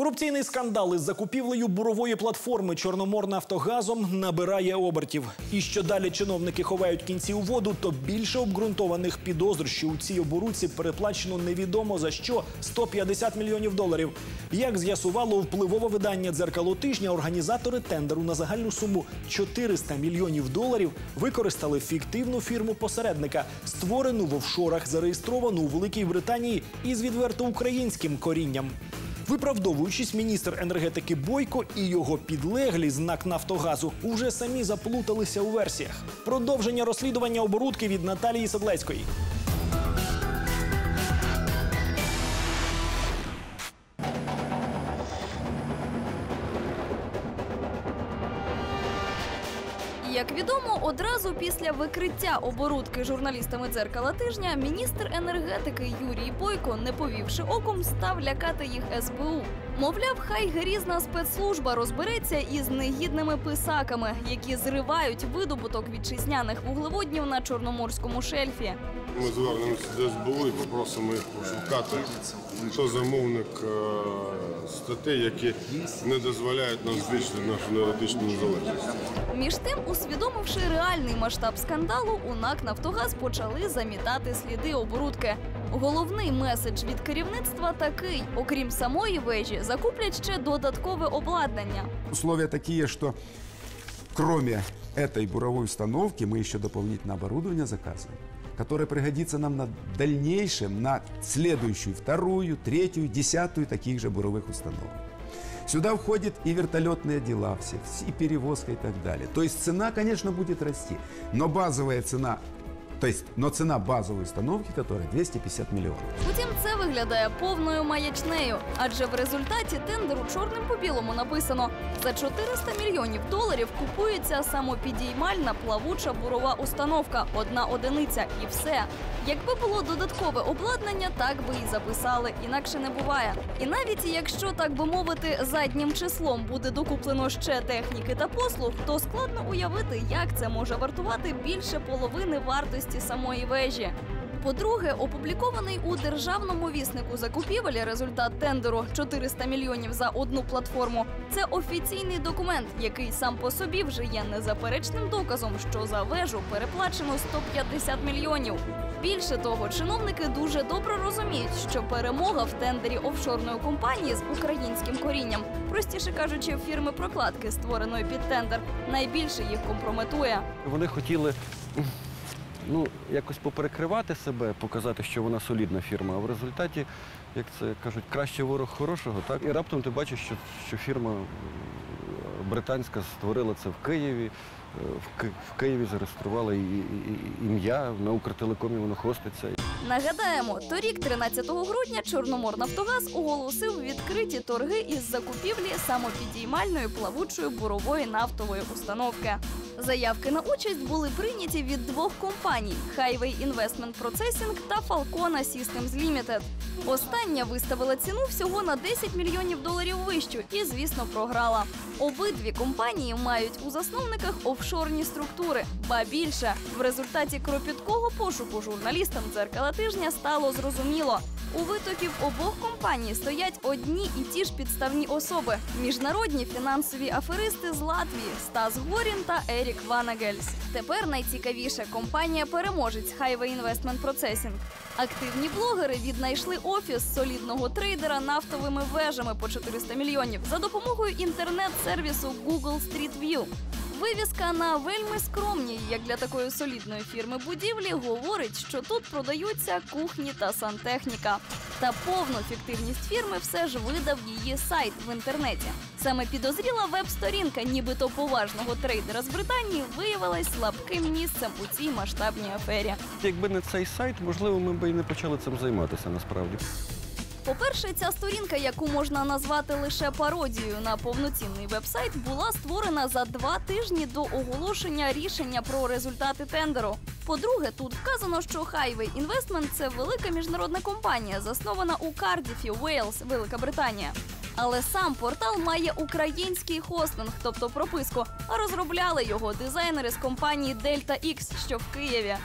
Корупційний скандал із закупівлею бурової платформи Чорноморнафтогазом набирає обертів. І що далі чиновники ховають кінці у воду, то більше обґрунтованих підозр, що у цій оборудці переплачено невідомо за що 150 мільйонів доларів. Як з'ясувало впливове видання дзеркало тижня, організатори тендеру на загальну суму 400 мільйонів доларів використали фіктивну фірму посередника, створену в офшорах, зареєстровану у Великій Британії із відверто українським корінням. Виправдовуючись, міністр енергетики Бойко і його підлеглі з НАК Нафтогазу уже самі заплуталися у версіях. Продовження розслідування оборудки від Наталії Седлецької. Одразу після викриття оборудки журналістами дзеркала тижня міністр енергетики Юрій Бойко, не повівши оком, став лякати їх СБУ. Мовляв, хай грізна спецслужба розбереться із негідними писаками, які зривають видобуток вітчизняних вуглеводнів на чорноморському шельфі. Ми звернемося до СБУ і попросимо їх пошукати, хто замовник е, статей, які не дозволяють нам збільшити нашу енергетичну незалежність. Між тим, усвідомивши реальний масштаб скандалу, у НАК Нафтогаз почали замітати сліди оборудки. Головний меседж від керівництва такий: окрім самої вежі, закуплять ще додаткове обладнання. Условия такие, что кроме этой буровой установки мы еще дополнительное оборудование заказываем, Которое пригодится нам на дальнейшем, на следующую, вторую, третью, десятую таких же буровых установок. Сюда входит и вертолетные дела все, и перевозка и так далее. То есть цена, конечно, будет расти, но базовая цена, то но цена базовой установки, которая 250 миллионов. Утім, це виглядає повною маячнею, адже в результаті тендеру чорним по білому написано за 400 мільйонів доларів купується самопідіймальна плавуча бурова установка, одна одиниця і все. Якби було додаткове обладнання, так би і записали, інакше не буває. І навіть якщо так би мовити, заднім числом буде докуплено ще техніки та послуг, то складно уявити, як це може вартувати більше половини вартості самої вежі. По-друге, опублікований у державному віснику закупівель результат тендеру 400 мільйонів за одну платформу. Це офіційний документ, який сам по собі вже є незаперечним доказом, що за вежу переплачено 150 мільйонів. Більше того, чиновники дуже добре розуміють, що перемога в тендері офшорної компанії з українським корінням, простіше кажучи, фірми прокладки, створеної під тендер, найбільше їх компрометує. Вони хотіли ну, якось поперекривати себе, показати, що вона солідна фірма, а в результаті, як це кажуть, краще ворог хорошого, так? І раптом ти бачиш, що, що фірма британська створила це в Києві, е, в, Ки- в Києві зареєструвала ім'я, на Укртелекомі воно хоститься. Нагадаємо, торік, 13 грудня, Чорноморнафтогаз оголосив відкриті торги із закупівлі самопідіймальної плавучої бурової нафтової установки. Заявки на участь були прийняті від двох компаній: Highway Investment Processing та Falcona Systems Limited. Остання виставила ціну всього на 10 мільйонів доларів вищу і, звісно, програла. Обидві компанії мають у засновниках офшорні структури. Ба більше в результаті кропіткого пошуку журналістам дзеркала тижня стало зрозуміло. У витоків обох компаній стоять одні і ті ж підставні особи: міжнародні фінансові аферисти з Латвії Стас Горін та Ерік Ванагельс. Тепер найцікавіше компанія переможець Highway Investment Processing. Активні блогери віднайшли офіс солідного трейдера нафтовими вежами по 400 мільйонів за допомогою інтернет-сервісу Google Street View. Вивіска на вельми скромній, як для такої солідної фірми будівлі, говорить, що тут продаються кухні та сантехніка. Та повну фіктивність фірми все ж видав її сайт в інтернеті. Саме підозріла веб-сторінка, нібито поважного трейдера з Британії, виявилась слабким місцем у цій масштабній афері. Якби не цей сайт, можливо, ми б і не почали цим займатися насправді. По-перше, ця сторінка, яку можна назвати лише пародією на повноцінний вебсайт, була створена за два тижні до оголошення рішення про результати тендеру. По-друге, тут вказано, що Highway Investment – це велика міжнародна компанія, заснована у Кардіфі, Уейлс, Велика Британія. Але сам портал має український хостинг, тобто прописку, а розробляли його дизайнери з компанії Delta X, що в Києві.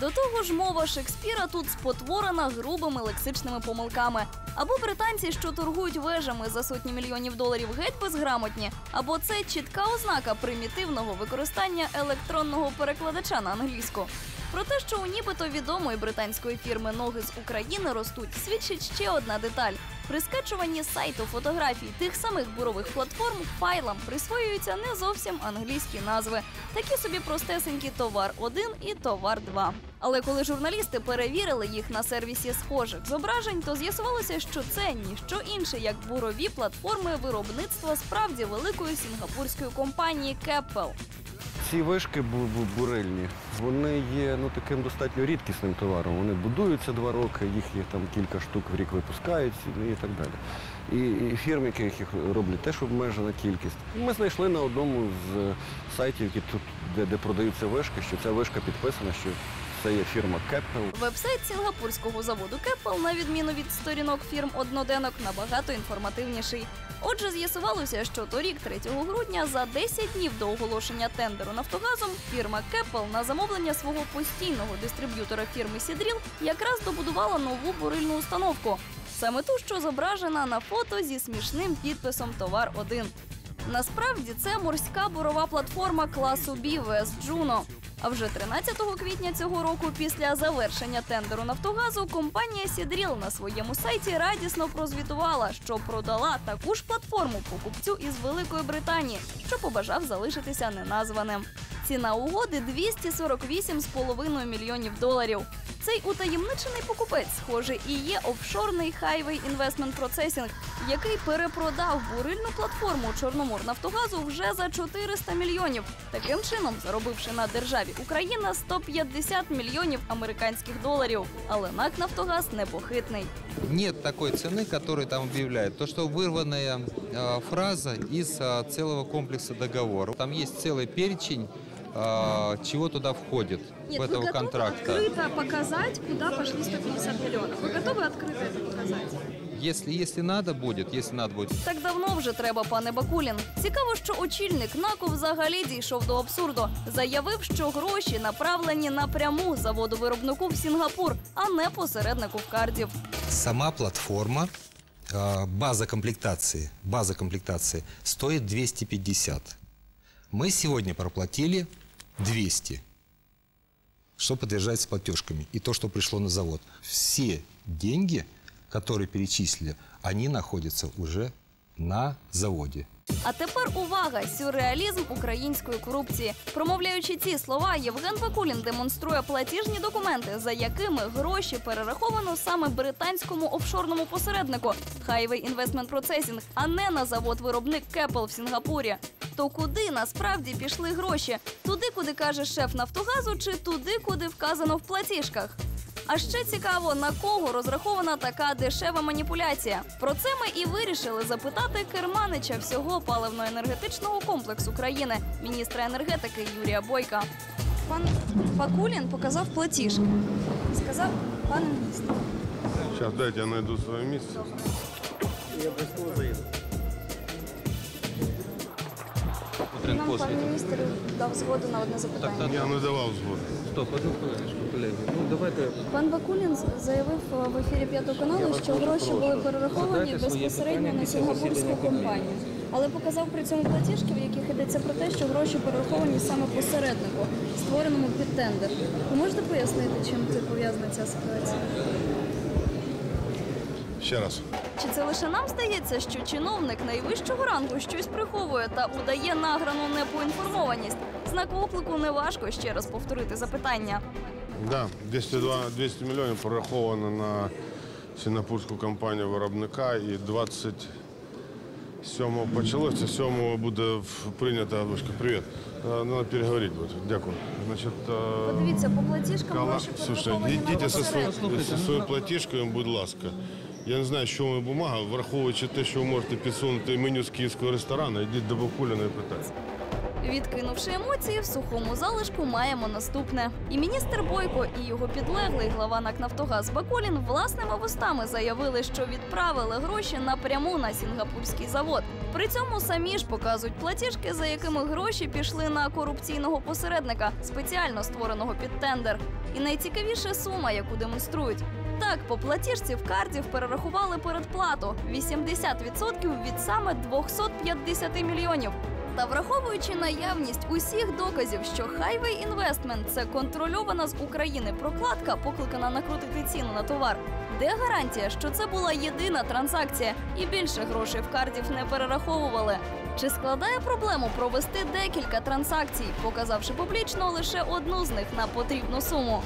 До того ж, мова Шекспіра тут спотворена грубими лексичними помилками. Або британці, що торгують вежами за сотні мільйонів доларів, геть безграмотні, або це чітка ознака примітивного використання електронного перекладача на англійську. Про те, що у нібито відомої британської фірми ноги з України ростуть, свідчить ще одна деталь. При скачуванні сайту фотографій тих самих бурових платформ файлам присвоюються не зовсім англійські назви. Такі собі простесенькі товар 1 і товар 2. Але коли журналісти перевірили їх на сервісі схожих зображень, то з'ясувалося, що це ніщо інше, як бурові платформи виробництва справді великої сінгапурської компанії Keppel. Ці вишки бу- бу- бурельні, вони є ну, таким достатньо рідкісним товаром. Вони будуються два роки, їх є там кілька штук в рік випускають і так далі. І, і фірми, які їх роблять, теж обмежена кількість. Ми знайшли на одному з е, сайтів, які тут, де, де продаються вишки, що ця вишка підписана, що це є фірма Keppel. Вебсайт сінгапурського заводу Keppel, на відміну від сторінок фірм одноденок, набагато інформативніший. Отже, з'ясувалося, що торік, 3 грудня, за 10 днів до оголошення тендеру Нафтогазом, фірма Keppel на замовлення свого постійного дистриб'ютора фірми Сідріл якраз добудувала нову бурильну установку. Саме ту, що зображена на фото зі смішним підписом Товар 1 Насправді це морська бурова платформа класу B Вест Джуно. А вже 13 квітня цього року, після завершення тендеру Нафтогазу, компанія Сідріл на своєму сайті радісно прозвітувала, що продала таку ж платформу покупцю із Великої Британії, що побажав залишитися неназваним. Ціна угоди 248,5 мільйонів доларів. Цей утаємничений покупець, схоже, і є офшорний Highway Investment Processing, який перепродав бурильну платформу Чорноморнафтогазу вже за 400 мільйонів, таким чином заробивши на державі Україна 150 мільйонів американських доларів. Але НАК Нафтогаз непохитний. Нет такой цены, которую там объявляют. То, что вырванная э, фраза из э, целого комплекса договоров. Там есть целый перечень, э, чего туда входит в этого контракта. открыто показать, куда пошли 150 миллионов? Вы готовы открыто это показать? Если, если надо будет, если надо будет, Так давно вже треба, пане Бакулін. Цікаво, що очільник НАКу взагалі дійшов до абсурду. Заявив, що гроші направлені напряму заводу виробнику в Сінгапур, а не посереднику в Кардів. Сама платформа, э, база комплектации, база комплектации стоит 250. Мы сегодня проплатили 200, что подтверждается платежками. И то, что пришло на завод. Все деньги, которые перечислили, они находятся уже на заводе. А тепер увага! Сюрреалізм української корупції. Промовляючи ці слова, Євген Бакулін демонструє платіжні документи, за якими гроші перераховано саме британському офшорному посереднику Highway Investment Processing, а не на завод-виробник Keppel в Сінгапурі. То куди насправді пішли гроші? Туди, куди каже шеф Нафтогазу, чи туди, куди вказано в платіжках? А ще цікаво, на кого розрахована така дешева маніпуляція. Про це ми і вирішили запитати керманича всього паливно-енергетичного комплексу країни, міністра енергетики Юрія Бойка. Пан Бакулін показав платіжки. Сказав, пане міністр. Сейчас дайте я найду свое место. Нам пан міністр дав згоду на одне запитання. Я не давав згоду. Стоп, одну хвилиночку, колеги. Ну давайте Пан Бакулін заявив е, в ефірі п'ятого каналу, що гроші були перераховані безпосередньо на сінгапурську компанію. Але показав при цьому платіжки, в яких йдеться про те, що гроші перераховані саме посереднику, створеному під тендер. Ви можете пояснити, чим це пов'язана ця ситуація? Ще раз. Чи це лише нам здається, що чиновник найвищого рангу щось приховує та удає награну непоінформованість? Знак оклику неважко ще раз повторити запитання. Да, 202, 200 мільйонів прораховано на сінгапурську компанію виробника і 27-го почалося, 7-го буде прийнята. Привіт. Е, Надо переговорити буде. Дякую. Значить, е, Подивіться, по платіжкам Кала... гроші Слушайте, йдіть зі своєю платіжкою, будь ласка. Я не знаю, що ми бумага, враховуючи те, що ви можете підсунути меню з київського ресторану, йдіть до Бакуліна і питайте. Відкинувши емоції, в сухому залишку маємо наступне. І міністр Бойко, і його підлеглий глава НАК «Нафтогаз» Бакулін власними вустами заявили, що відправили гроші напряму на сінгапурський завод. При цьому самі ж показують платіжки, за якими гроші пішли на корупційного посередника, спеціально створеного під тендер. І найцікавіша сума, яку демонструють. Так, по платіжці в кардів перерахували передплату 80% від саме 250 мільйонів. Та враховуючи наявність усіх доказів, що Highway Investment – це контрольована з України прокладка, покликана накрутити ціну на товар. Де гарантія, що це була єдина транзакція і більше грошей в кардів не перераховували? Чи складає проблему провести декілька транзакцій, показавши публічно лише одну з них на потрібну суму?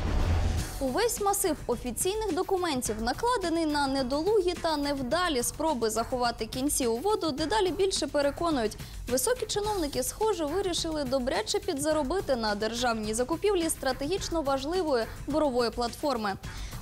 Увесь масив офіційних документів накладений на недолугі та невдалі спроби заховати кінці у воду, дедалі більше переконують. Високі чиновники, схоже, вирішили добряче підзаробити на державній закупівлі стратегічно важливої бурової платформи.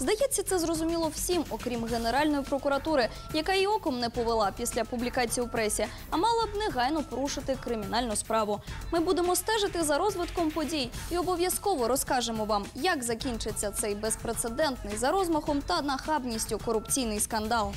Здається, це зрозуміло всім, окрім Генеральної прокуратури, яка і оком не повела після публікації у пресі, а мала б негайно порушити кримінальну справу. Ми будемо стежити за розвитком подій і обов'язково розкажемо вам, як закінчиться цей безпрецедентний за розмахом та нахабністю корупційний скандал.